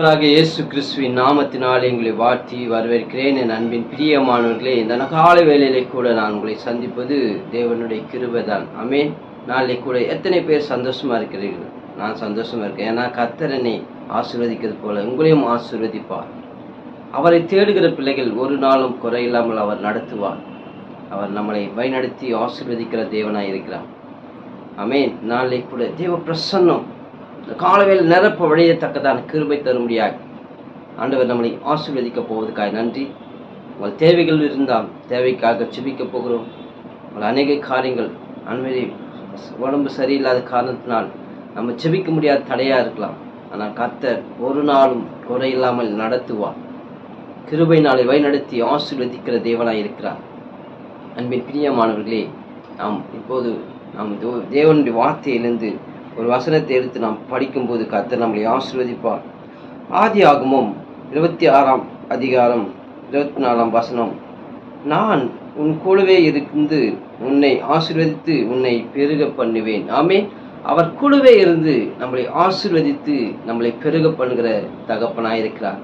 ஆண்டவராக இயேசு கிறிஸ்துவின் நாமத்தினால் எங்களை வாழ்த்தி வரவேற்கிறேன். என் அன்பின் பிரியமானவர்களே இந்த காலை வேலையிலே கூட நான் உங்களை சந்திப்பது தேவனுடைய கிருபைதான் அமேன் நாளை கூட எத்தனை பேர் சந்தோஷமா இருக்கிறீர்கள்? நான் சந்தோஷமா இருக்கேன். ஏன்னா கத்தரனை ஆசிர்வதிக்கிறது ஆசீர்வதிக்கிறது போல உங்களையும் ஆசீர்வதிப்பார். அவரை தேடுகிற பிள்ளைகள் ஒரு நாளும் குறையில்லாமல் அவர் நடத்துவார். அவர் நம்மளை வழிநடத்தி ஆசீர்வதிக்கிற தேவனாய் இருக்கிறார். அமேன் நாளை கூட தேவ பிரசன்னம் காலவேல் நிரப்ப வழியத்தக்கதான கிருபை தரும்படியாக ஆண்டவர் நம்மளை ஆசீர்வதிக்க போவதுக்காய் நன்றி. உங்கள் தேவைகள் இருந்தால் தேவைக்காக செபிக்க போகிறோம். உங்கள் அநேக காரியங்கள் அண்மையை உடம்பு சரியில்லாத காரணத்தினால் நம்ம செபிக்க முடியாத தடையாக இருக்கலாம். ஆனால் கர்த்தர் ஒரு நாளும் குறையில்லாமல் நடத்துவார். கிருபை நாளை வழிநடத்தி ஆசீர்வதிக்கிற தேவனாக இருக்கிறார். அன்பின் பிரியமானவர்களே நாம் இப்போது நாம் தேவனுடைய வார்த்தையிலிருந்து ஒரு வசனத்தை எடுத்து நாம் படிக்கும்போது கத்தர் நம்மளை ஆசிர்வதிப்பார். ஆதி ஆகமும் இருபத்தி ஆறாம் அதிகாரம் இருபத்தி நாலாம் வசனம். நான் உன் கூடவே இருந்து உன்னை ஆசிர்வதித்து உன்னை பெருக பண்ணுவேன். ஆமே அவர் கூடவே இருந்து நம்மளை ஆசிர்வதித்து நம்மளை பெருக பண்ணுகிற தகப்பனாயிருக்கிறார்.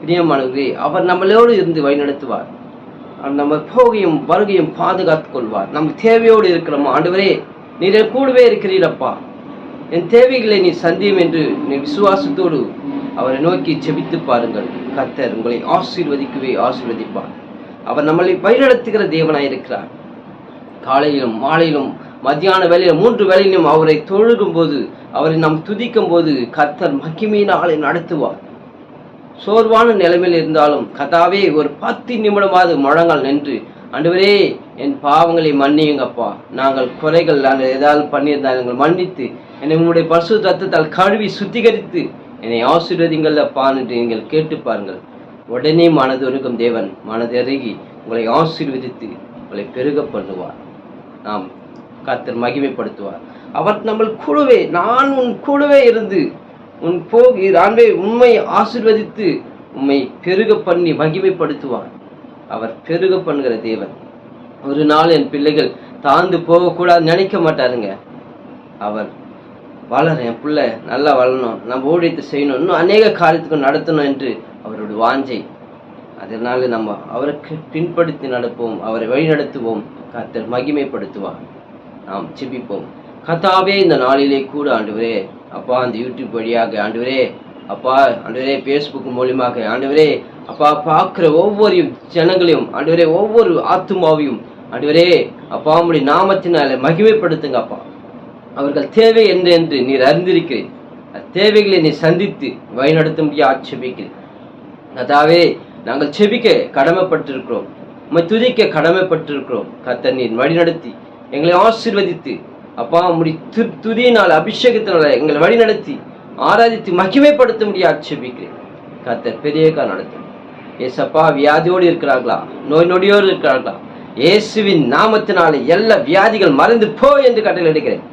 பிரியமானவர்களே அவர் நம்மளோடு இருந்து வழிநடத்துவார். நம்ம போகையும் வருகையும் பாதுகாத்துக் கொள்வார். நம்ம தேவையோடு இருக்கிறோமா? ஆண்டவரே நீர் கூடவே இருக்கிறீரப்பா. என் தேவைகளை நீ சந்தியும் என்று நீ விசுவாசத்தோடு அவரை நோக்கி செபித்து பாருங்கள். கத்தர் உங்களை ஆசீர்வதிக்கவே ஆசீர்வதிப்பார். அவர் நம்மளை பயிரிடத்துகிற தேவனாயிருக்கிறார். காலையிலும் மாலையிலும் மத்தியான வேலையிலும் மூன்று வேலையிலும் அவரை தொழுகும் போது அவரை நாம் துதிக்கும் போது கத்தர் மகிமையினாலே நடத்துவார். சோர்வான நிலைமையில் இருந்தாலும் கதாவே ஒரு பத்து நிமிடமாவது முழங்கால் நின்று ஆண்டவரே என் பாவங்களை மன்னியுங்கப்பா. நாங்கள் குறைகள் நாங்கள் ஏதாவது பண்ணியிருந்தால் எங்கள் மன்னித்து என்னை உங்களுடைய பசு ரத்தத்தால் கழுவி சுத்திகரித்து என்னை ஆசீர்வதிங்கள் அப்பா என்று நீங்கள் கேட்டு பாருங்கள். உடனே மனதொருக்கும் தேவன் மனதருகி உங்களை ஆசீர்வதித்து உங்களை பெருக பண்ணுவார். நாம் கத்தர் மகிமைப்படுத்துவார். அவர் நம்ம குழுவே நான் உன் கூடவே இருந்து உன் போகி ஆண்டே உண்மை ஆசீர்வதித்து உண்மை பெருக பண்ணி மகிமைப்படுத்துவார். அவர் பெருக பண்ணுகிற தேவன். ஒரு நாள் என் பிள்ளைகள் தாழ்ந்து போகக்கூடாது நினைக்க மாட்டாருங்க. அவர் வளர என் பிள்ளை நல்லா வளரணும் நம்ம ஊழியத்தை செய்யணும் இன்னும் அநேக காரியத்துக்கு நடத்தணும் என்று அவருடைய வாஞ்சை. அதனால நம்ம அவருக்கு பின்படுத்தி நடப்போம் அவரை வழிநடத்துவோம். கத்தர் மகிமைப்படுத்துவார். நாம் சிபிப்போம் கத்தாவே இந்த நாளிலே கூட ஆண்டவரே அப்பா அந்த யூடியூப் வழியாக ஆண்டவரே அப்பா ஆண்டவரே ஃபேஸ்புக் மூலியமாக ஆண்டவரே அப்பா பார்க்குற ஒவ்வொரு ஜனங்களையும் ஆண்டவரே ஒவ்வொரு ஆத்துமாவையும் ஆண்டவரே அப்பா உடைய நாமத்தினால மகிமைப்படுத்துங்க அப்பா. அவர்கள் தேவை என்ன என்று நீர் அறிந்திருக்கிறேன் அந்த தேவைகளை நீ சந்தித்து வழிநடத்தும்படி ஆட்சேபிக்கிறேன் அதாவே நாங்கள் செபிக்க கடமைப்பட்டிருக்கிறோம். உம்மை துதிக்க கடமைப்பட்டிருக்கிறோம். கத்த நீர் வழிநடத்தி எங்களை ஆசீர்வதித்து அப்பா முடி து துதியினால் அபிஷேகத்தினால எங்களை வழிநடத்தி ஆராதித்து மகிமைப்படுத்த முடிய ஆட்சேபிக்கிறேன் கர்த்தர் பெரிய கால் நடத்தும். ஏசப்பா வியாதியோடு இருக்கிறார்களா? நோய் நொடியோடு இருக்கிறார்களா? இயேசுவின் நாமத்தினாலே எல்லா வியாதிகள் மறந்து போ என்று கட்டளை எடுக்கிறேன்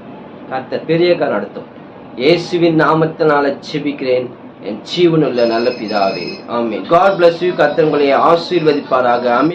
கர்த்தர் பெரிய கால் நடத்தும். இயேசுவின் நாமத்தினால செபிக்கிறேன். என் ஜீவனுள்ள நல்ல பிதாவே. ஆமே காட் பிளஸ் யூ கத்தங்களை ஆசீர்வதிப்பாராக. ஆமென்.